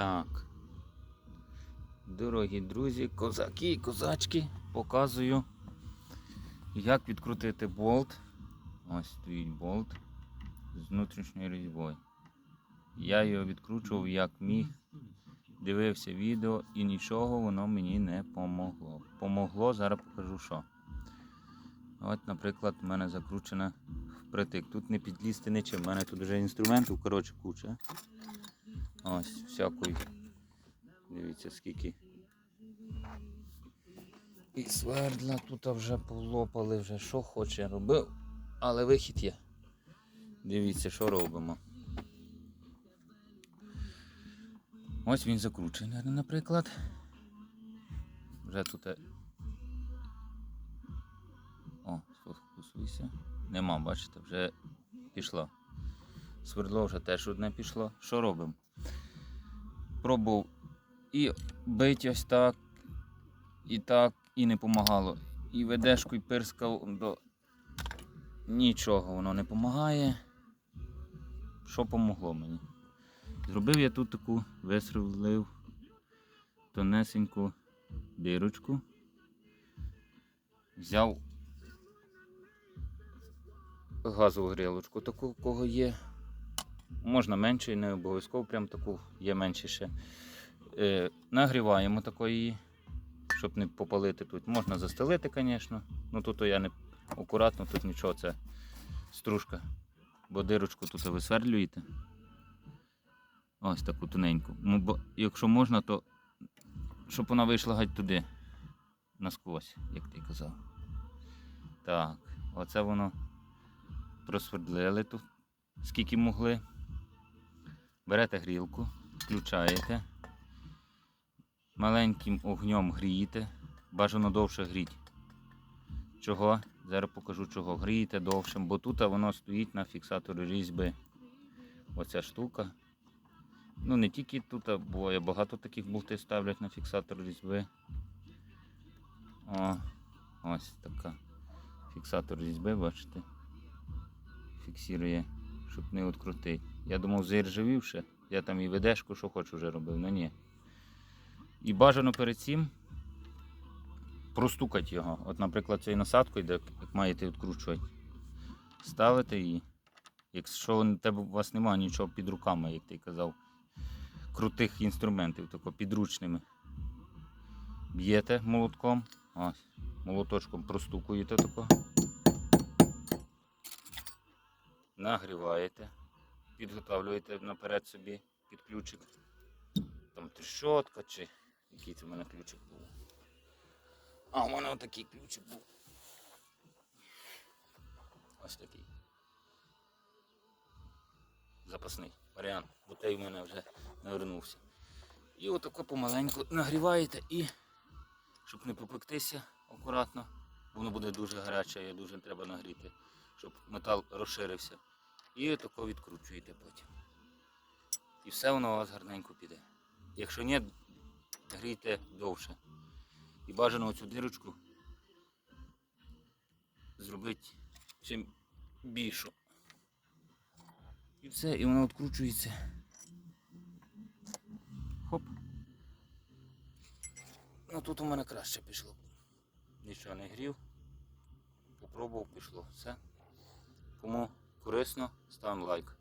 Так. Дорогі друзі, козаки і козачки, показую, як відкрутити болт. Ось стоїть болт з внутрішньою різьбою. Я його відкручував як міг, дивився відео і нічого воно мені не помогло. Помогло, зараз покажу що. От, наприклад, в мене закручена впритик. Тут не підлізти нічим. У мене тут вже інструментів, коротше, куча. Ось, всякої. Дивіться, скільки. І свердла тут вже полопали, вже що хоче робив, але вихід є. Дивіться, що робимо. Ось він закручений, наприклад. Вже тут. е, О, сфокусуйся. Нема, бачите, вже пішло. Свердло вже теж одне пішло. Що робимо? Пробував і бить ось так, і так, і не помагало. І ведешку, і пирскав до нічого воно не допомагає. Що помогло мені? Зробив я тут таку висверлив тонесеньку дирочку. Взяв газову грілочку, таку, кого є. Можна менше, не обов'язково прям таку, є менше ще. Е, нагріваємо такої, щоб не попалити тут. Можна застелити, звісно. Ну тут я не акуратно, тут нічого, це стружка. Бо дирочку тут висверлюєте. Ось таку тоненьку. Ну, бо якщо можна, то щоб вона вийшла геть туди. Насквозь, як ти казав. Так, оце воно просвердлили тут, скільки могли. Берете грілку, включаєте, маленьким огнем грієте, бажано довше гріть. Чого? Зараз покажу чого. Грієте довше, бо тут воно стоїть на фіксаторі різьби. Оця штука. Ну не тільки тут, бо я багато таких болти ставлять на фіксатор різьби. О, ось така. Фіксатор різьби, бачите? Фіксує, щоб не відкрутити. Я думав, заіржавівши, я там і ведешку, що хочу вже робив, але ні. І бажано перед цим простукати його. От, наприклад, цією насадкою, де як маєте відкручувати, ставите її. Якщо у вас немає нічого під руками, як ти казав, крутих інструментів, тако підручними. Б'єте молотком, ось, молоточком простукуєте тако. Нагріваєте, підготовлюєте наперед собі під ключик. Там трещотка чи який це в мене ключик був. А, у мене отакий ключик був. Ось такий. Запасний варіант, бо той в мене вже навернувся. І отако помаленьку нагріваєте і, щоб не попектися акуратно, воно буде дуже гаряче і дуже треба нагріти, щоб метал розширився. І отако відкручуєте потім. І все воно у вас гарненько піде. Якщо ні, грійте довше. І бажано оцю дирочку зробити чим більшу. І все, і воно відкручується. Хоп. Ну тут у мене краще пішло. Нічого не грів. Попробував, пішло. Все. Кому корисно, ставимо лайк.